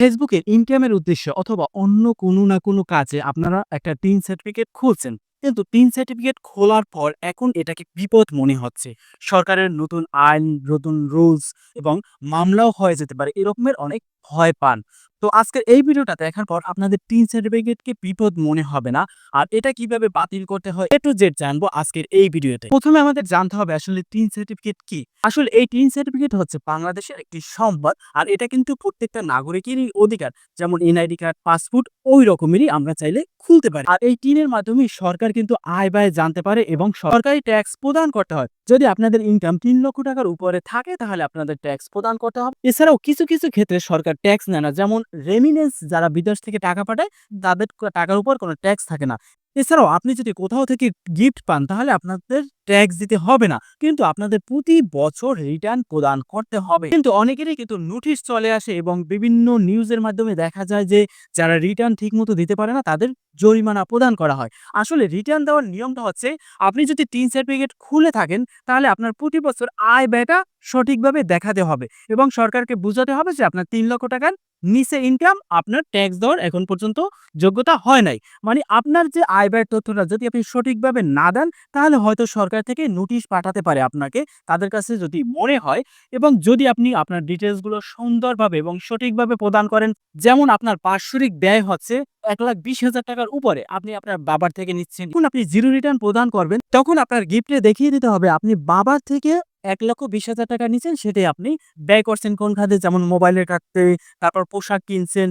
ফেসবুকের ইনকামের উদ্দেশ্যে অথবা অন্য কোনো না কোনো কাজে আপনারা একটা টিন সার্টিফিকেট খুলছেন। কিন্তু টিন সার্টিফিকেট খোলার পর এখন এটাকে বিপদ মনে হচ্ছে। সরকারের নতুন আইন, নতুন রুলস এবং মামলাও হয়ে যেতে পারে। এরকমের অনেক ভয় পান। তো আজকের এই ভিডিওটা দেখার পর আপনাদের টিন সার্টিফিকেটকে বিপদ মনে হবে না। আর এটা কীভাবে বাতিল করতে হয়, এ টু জেড জানব আজকের এই ভিডিওতে। প্রথমে আমাদের জানতে হবে আসলে টিন সার্টিফিকেট কি? আসলে এই টিন সার্টিফিকেট হচ্ছে বাংলাদেশের একটি সম্পদ, আর এটা কিন্তু প্রত্যেকটা নাগরিকেরই অধিকার। যেমন এনআইডি কার্ড পাসপোর্ট ওই রকমেরই আমরা চাইলে খুলতে পারি। আর এই টিনের মাধ্যমে সরকার কিন্তু আয় ব্যয় জানতে পারে এবং সরকারি ট্যাক্স প্রদান করতে হয়। যদি আপনাদের ইনকাম তিন লক্ষ টাকার উপরে থাকে, তাহলে আপনাদের ট্যাক্স প্রদান করতে হবে। এছাড়াও কিছু কিছু ক্ষেত্রে সরকার ট্যাক্স নেয় না। যেমন রেমিনেন্স যারা বিদেশ থেকে টাকা পাঠায় তাদের টাকার উপর কোনো ট্যাক্স থাকে না। এছাড়াও আপনি যদি কোথাও থেকে গিফট পান, তাহলে আপনাদের ট্যাক্স দিতে হবে না। কিন্তু আপনাদের প্রতি বছর রিটার্ন প্রদান করতে হবে। কিন্তু অনেকেরই কিন্তু নোটিশ চলে আসে এবং বিভিন্ন নিউজের মাধ্যমে দেখা যায় যে, যারা রিটার্ন ঠিকমতো দিতে পারে না, তাদের জরিমানা প্রদান করা হয়। আসলে রিটার্ন দেওয়ার নিয়মটা হচ্ছে, আপনি যদি তিন সার্টিফিকেট খুলে থাকেন, তাহলে আপনার প্রতি বছর আয় ব্যয়টা সঠিকভাবে দেখাতে হবে এবং সরকারকে বোঝাতে হবে যে, আপনার তিন লক্ষ টাকার নিচে ইনকাম আপনার ট্যাক্স দেওয়ার এখন পর্যন্ত যোগ্যতা হয় নাই। মানে আপনার যে আয় ব্যয়ের তথ্যটা যদি আপনি সঠিকভাবে না দেন, তাহলে হয়তো সরকার থেকে নোটিশ পাঠাতে পারে আপনাকে, তাদের কাছে যদি মনে হয় এবং যদি আপনি আপনার ডিটেলসগুলো সুন্দরভাবে এবং সঠিকভাবে প্রদান করেন, যেমন আপনার বাৎসরিক ব্যয় হচ্ছে এক লাখ বিশ হাজার টাকার উপরে, আপনি আপনার বাবার থেকে নিচ্ছেন। যখন আপনি জিরো রিটার্ন প্রদান করবেন, তখন আপনার গিফটে দেখিয়ে দিতে হবে, আপনি বাবার থেকে এক লক্ষ বিশ হাজার টাকা নিচ্ছেন, সেটাই আপনি ব্যয় করছেন কোন খাতে, যেমন মোবাইলের কাটতে তারপর পোশাক কিনছেন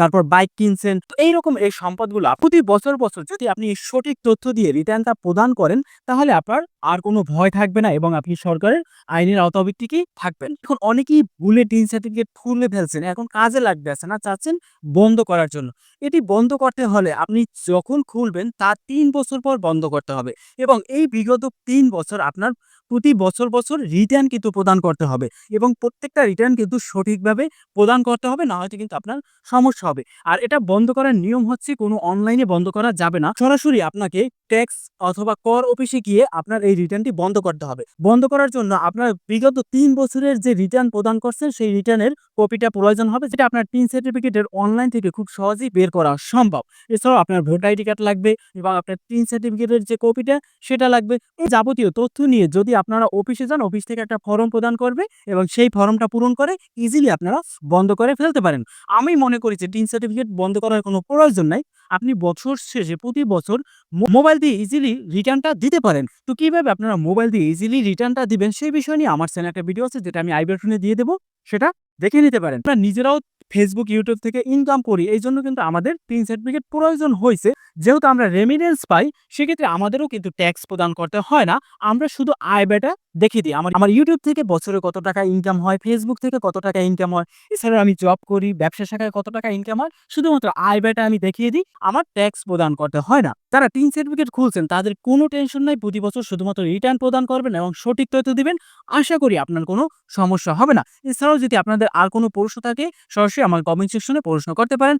তারপর বাইক কিনছেন। তো এইরকম এই সম্পদগুলো প্রতি বছর বছর যদি আপনি সঠিক তথ্য দিয়ে রিটার্নটা প্রদান করেন, তাহলে আপনার আর কোনো ভয় থাকবে না এবং আপনি সরকারের আইনের আওতাভিত্তিকই থাকবেন। এখন অনেকেই ভুলে টিন সার্টিফিকেট খুলে ফেলছেন, এখন কাজে লাগবে আছে না, চাচ্ছেন বন্ধ করার জন্য। এটি বন্ধ করতে হলে আপনি যখন খুলবেন তার তিন বছর পর বন্ধ করতে হবে এবং এই বিগত তিন বছর আপনার প্রতি বছর বছর রিটার্ন কিন্তু প্রদান করতে হবে এবং প্রত্যেকটা রিটার্ন কিন্তু সঠিকভাবে প্রদান করতে হবে, না হয়তো কিন্তু আপনার সমস্যা হবে। আর এটা বন্ধ করার নিয়ম হচ্ছে কোনো অনলাইনে বন্ধ করা যাবে না। সরাসরি আপনাকে ট্যাক্স অথবা কর অফিসে গিয়ে আপনার এই রিটার্নটি বন্ধ করতে হবে। বন্ধ করার জন্য আপনার বিগত তিন বছরের যে রিটার্ন প্রদান করছেন, সেই রিটার্নের কপিটা প্রয়োজন হবে, যেটা আপনার তিন সার্টিফিকেটের অনলাইন থেকে খুব সহজেই বের করা সম্ভব। এছাড়াও আপনার ভোটার আইডি কার্ড লাগবে এবং আপনার তিন সার্টিফিকেটের যে কপিটা, সেটা লাগবে। এই যাবতীয় তথ্য নিয়ে যদি আপনারা অফিসে যান, অফিস থেকে একটা ফর্ম প্রদান করবে এবং সেই ফর্মটা পূরণ করে ইজিলি আপনারা বন্ধ করে ফেলতে পারেন। আমি মনে করি যে টিন সার্টিফিকেট বন্ধ করার কোনো প্রয়োজন নাই। আপনি বছর শেষে প্রতি বছর মোবাইল দিয়ে ইজিলি রিটার্নটা দিতে পারেন। তো কীভাবে আপনারা মোবাইল দিয়ে ইজিলি রিটার্নটা দিবেন সেই বিষয় নিয়ে আমার চ্যানেল একটা ভিডিও আছে, যেটা আমি আইবেটনে দিয়ে দেবো, সেটা দেখে নিতে পারেন। আপনারা নিজেরাও ফেসবুক ইউটিউব থেকে ইনকাম করি এই জন্য কিন্তু আমাদের তিন সার্টিফিকেট প্রয়োজন হয়েছে। যেহেতু আমরা রেমিডেন্স পাই, সেক্ষেত্রে আমাদেরও কিন্তু ট্যাক্স প্রদান করতে হয় না। আমরা শুধু আয় ব্যয়টা দেখিয়ে দিই। আমার আমার ইউটিউব থেকে বছরে কত টাকা ইনকাম হয় ফেসবুক থেকে কত টাকা ইনকাম হয়, এছাড়া আমি জব করি, ব্যবসা শাখায় কত টাকা ইনকাম হয়, শুধুমাত্র আয় ব্যয়টা আমি দেখিয়ে দিই, আমার ট্যাক্স প্রদান করতে হয় না। তারা তিন সার্টিফিকেট খুলছেন, তাদের কোনো টেনশন নাই, প্রতি বছর শুধুমাত্র রিটার্ন প্রদান করবেন এবং সঠিক তথ্য দিবেন। আশা করি আপনার কোনো সমস্যা হবে না। এছাড়াও যদি আপনাদের আর কোনো প্রশ্ন থাকে, সরাসরি আমার কমেন্ট সেকশনে প্রশ্ন করতে পারেন।